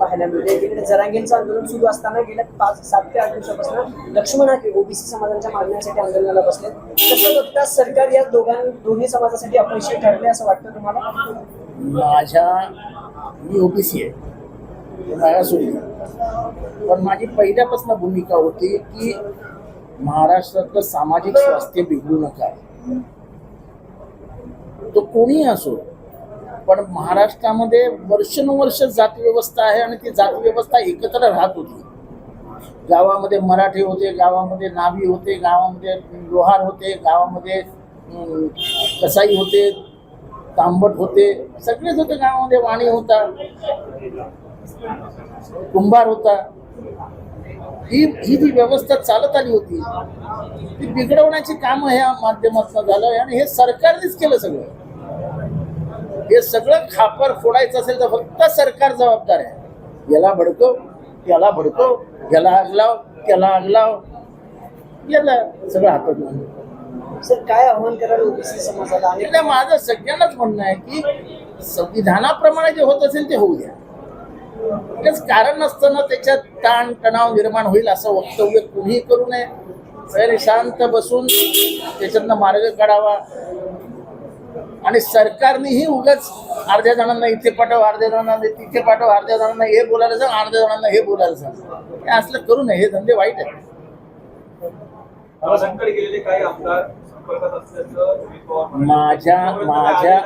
पाहायला मिळते एकीकडे जरांगेंचं आंदोलन सुरू असताना गेल्या पाच सात ते आठ दिवसापासून लक्ष्मण हाके ओबीसी समाजाच्या मागण्यासाठी आंदोलनाला बसले तसं बघता सरकार या दोघां दोन्ही समाजासाठी अपयशी ठरले असं वाटतं तुम्हाला? माझ्या मी ओबीसी आहे. पण माझी पहिल्यापासून भूमिका होती की महाराष्ट्रातलं सामाजिक स्वास्थ्य बिघडू नका. तो कोणी असो पण महाराष्ट्रामध्ये वर्षानुवर्ष जाती व्यवस्था आहे आणि ती जाती व्यवस्था एकत्र राहत होती. गावामध्ये मराठी होते गावामध्ये नाभी होते गावामध्ये लोहार होते गावामध्ये कसाई होते तांबट होते सगळेच होते गावामध्ये वाणी होता कुंभार होता. ही ही जी व्यवस्था चालत आली होती ती बिघडवण्याची कामं ह्या माध्यमातून झालं आणि हे सरकारनेच केलं सगळं. हे सगळं खापर फोडायचं असेल तर फक्त सरकार जबाबदार आहे. याला भडकव त्याला भडकव याला आग लाव त्याला आग लाव. याला सगळं हातात सर काय आव्हान करायला ओबीसी समाजाला? माझं सगळ्यांनाच म्हणणं आहे की संविधानाप्रमाणे जे होत असेल ते होऊ द्या. तेच कारण नसताना त्याच्यात ताण तणाव निर्माण होईल असं वक्तव्य कुणीही करू नये. शांत बसून त्याच्यातनं मार्ग काढावा. आणि सरकारनेही उगाच अर्ध्या जणांना इथे पाठव अर्ध्या जणांना तिथे पाठव अर्ध्या जणांना हे बोलायला सांग अर्ध्या जणांना हे बोलायला सांग. हे असलं करू नये हे धंदे वाईट म्हणाले. माझ्या माझ्या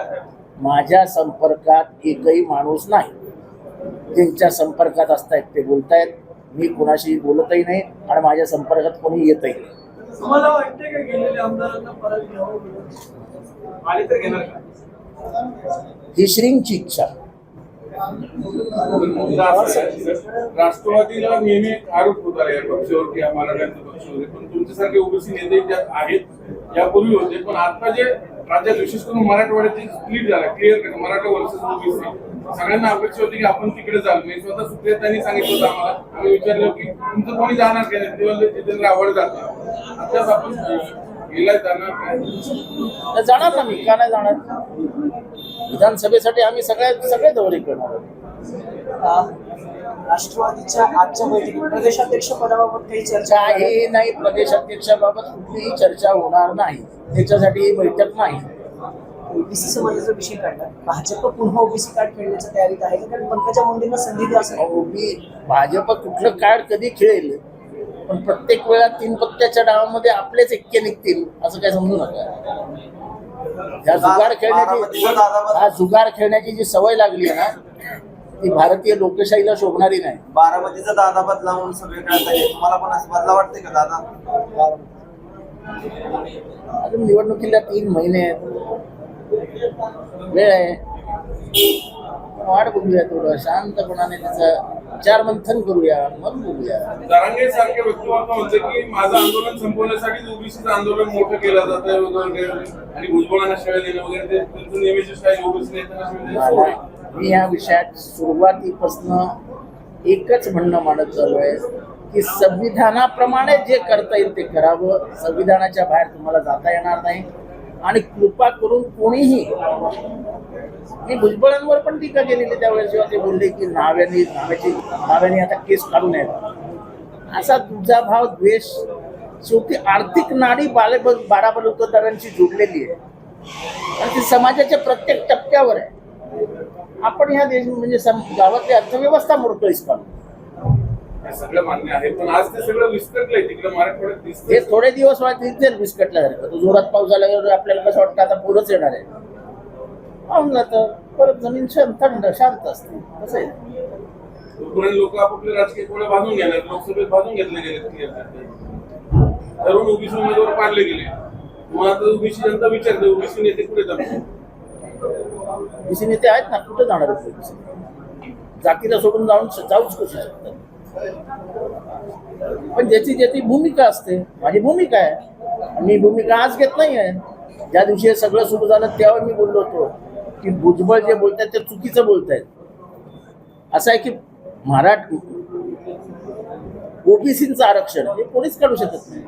माझ्या संपर्कात एकही माणूस नाही. ज्यांच्या संपर्कात असतायत ते बोलतायत. मी कुणाशी बोलतही नाही आणि माझ्या संपर्कात कोणी येतही नाही. तुम्हाला वाटते का गेलेल्या आमदारांना परत घ्यावं आले तर घेणार का? ही श्रींची इच्छा. राष्ट्रवादीला नेहमी एक आरोप होता या पक्षावर की हा मराठ्यांचा पक्ष वगैरे पण तुमच्यासारखे ओबीसी नेते ज्यात आहेत यापूर्वी होते. पण आता जे राज्यात विशेष करून मराठवाड्याची स्प्लिट झाला. Clear cut Maratha versus OBC सगळ्यांना अपेक्षा होती की आपण तिकडे जाल मी स्वतः सुप्रियतांनी सांगितलं होतं आम्हाला. आम्ही विचारलं की तुमचं कोणी जाणार का? नाही तेव्हा जितेंद्र आव्हाड जातात आताच आपण अं, गेलाय जाणार काय? तर जाणार ना मी. का नाही जाणार? विधानसभेसाठी आम्ही सगळ्या सगळे दौरे करणार राष्ट्रवादीच्या आजच्या बैठकीत प्रदेशाध्यक्ष पदाबाबत काही चर्चा आहे? काही नाही प्रदेशाध्यक्षाबाबत कुठलीही चर्चा होणार नाही. त्याच्यासाठी ही बैठक नाही. ओबीसी समाजाचा विषय काढला. भाजप पुन्हा ओबीसी कार्ड खेळण्याच्या तयारीत आहे? कारण पंकजा मुंडेंना संधी द्या असं ओबी भाजप कुठलं कार्ड कधी खेळेल? पण प्रत्येक वेळा तीन पत्त्याच्या डावामध्ये आपलेच एक्के निघतील. असं काय समजू नका. ह्या जुगार खेळण्याची हा जुगार खेळण्याची जी सवय लागली आहे ना ती भारतीय लोकशाहीला शोभणारी नाही. बारामतीचा दादा बदला म्हणून सगळे आहे तुम्हाला पण असं बदला वाटते का दादा? अजून निवडणुकीला तीन महिने आहेत. वेळ आहे. पण वाट बघूया थोडं. शांतपणाने त्याचं विचार मंथन करूया. मग बोलूया जरांगे सारखे व्यक्तिमत्व म्हणते की माझं आंदोलन संपवण्यासाठी ओबीसीचं आंदोलन मोठं केलं जातं वगैरे आणि भुजबळांना शिवाय देणं वगैरे. ते नेहमीची स्टाईल ओबीसी नेत्यांना देणं. मी या विषयात सुरुवातीपासनं एकच म्हणणं मानत चालू आहे की संविधानाप्रमाणे जे करता येईल ते करावं. संविधानाच्या बाहेर तुम्हाला जाता येणार नाही. आणि कृपा करून कोणीही मी भुजबळांवर पण टीका केलेली त्यावेळेस जेव्हा ते बोलले की नाव्याने नाव्याची नाव्याने आता केस काढू नयेत. असा तुझा भाव द्वेष शेवटी आर्थिक नाडी बाले बाडाबलुतदारांची जोडलेली आहे. आणि ती समाजाच्या प्रत्येक टप्प्यावर आहे. आपण ह्या देश म्हणजे गावातली अर्थव्यवस्था हे सगळं मान्य आहे पण आज ते सगळं विस्कटलंय तिकडे मराठवाड्यात हे दिसतंय थोडे दिवस वाटतील विस्कटल्यासारखं तो जोरात पाऊस झाल्यावर आपल्याला कसं वाटतं आता पूरच येणार आहे? पाहून जातं परत जमीन शांत थंड शांत असते कसं आहे. तोपर्यंत लोक आपापले राजकीय कोणा बांधून घेणार? लोकसभेत बांधून घेतले गेले तरुण ओबीसी उमेदवार पाडले गेले. मग आता ओबीसी जनता विचारते ओबीसी नेते कुठे जातात बीसी नेते आहेत ना कुठं जाणार जातीला सोडून जाऊन जाऊच करू शकतात. पण ज्याची ज्याची भूमिका असते माझी भूमिका आहे. मी भूमिका आज घेत नाही आहे. ज्या दिवशी हे सगळं सुरू झालं तेव्हा मी बोललो होतो की भुजबळ जे बोलतायत ते चुकीचं बोलतायत. असं आहे की मराठ ओबीसीचं आरक्षण हे कोणीच काढू शकत नाही.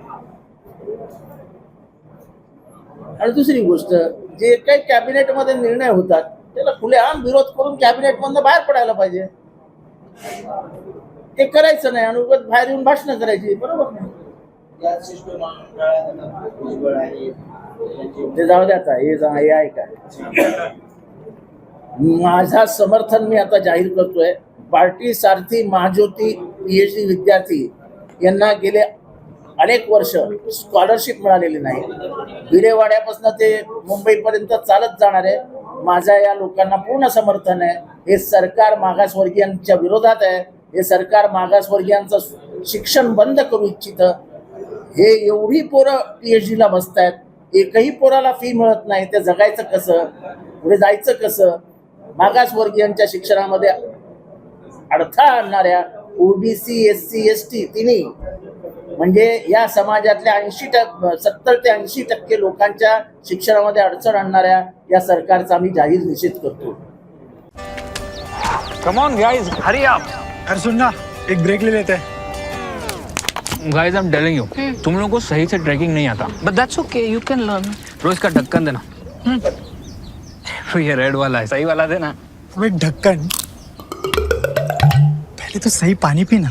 आणि दुसरी गोष्ट जे काही कॅबिनेटमध्ये निर्णय होतात त्याला खुलेआम विरोध करून कॅबिनेटमधनं बाहेर पडायला पाहिजे. ते करायचं नाही आणि उगत बाहेर येऊन भाषणं करायची बरोबर नाही? ते जाऊ द्या आता हे जा हे आहे माझा समर्थन मी आता जाहीर करतोय. पार्टी सारथी महाज्योती पीएचडी विद्यार्थी यांना गेले अनेक वर्ष स्कॉलरशिप मिळालेली नाही. भिडेवाड्यापासून ते मुंबईपर्यंत चालत जाणार. माझा माझ्या या लोकांना पूर्ण समर्थन आहे. हे सरकार मागासवर्गीयांच्या विरोधात आहे. हे सरकार मागासवर्गीयांचं शिक्षण बंद करू इच्छितं. हे एवढी पोरं पीएच डीला बसतायत. एकही पोराला फी मिळत नाही. ते जगायचं कसं? पुढे जायचं कसं? मागासवर्गीयांच्या शिक्षणामध्ये अडथळा आणणाऱ्या OBC S C S T तिन्ही म्हणजे या समाजातल्या ऐंशी टक्के सत्तर ते ऐंशी टक्के लोकांच्या शिक्षणामध्ये अडचण आणणाऱ्या या सरकारचा आम्ही जाहीर निषेध करतो. कम ऑन गाइस हरी आप अरे सुन ना एक ब्रेक ले लेते. हैं guys I am telling you तुम लोगों को सही से ट्रैकिंग नहीं आता. But that's okay, you can learn. रोज का ढक्कन देना. तो ये रेड वाला है सही वाला देना. अबे ढक्कन पहले तो सही पानी पीना.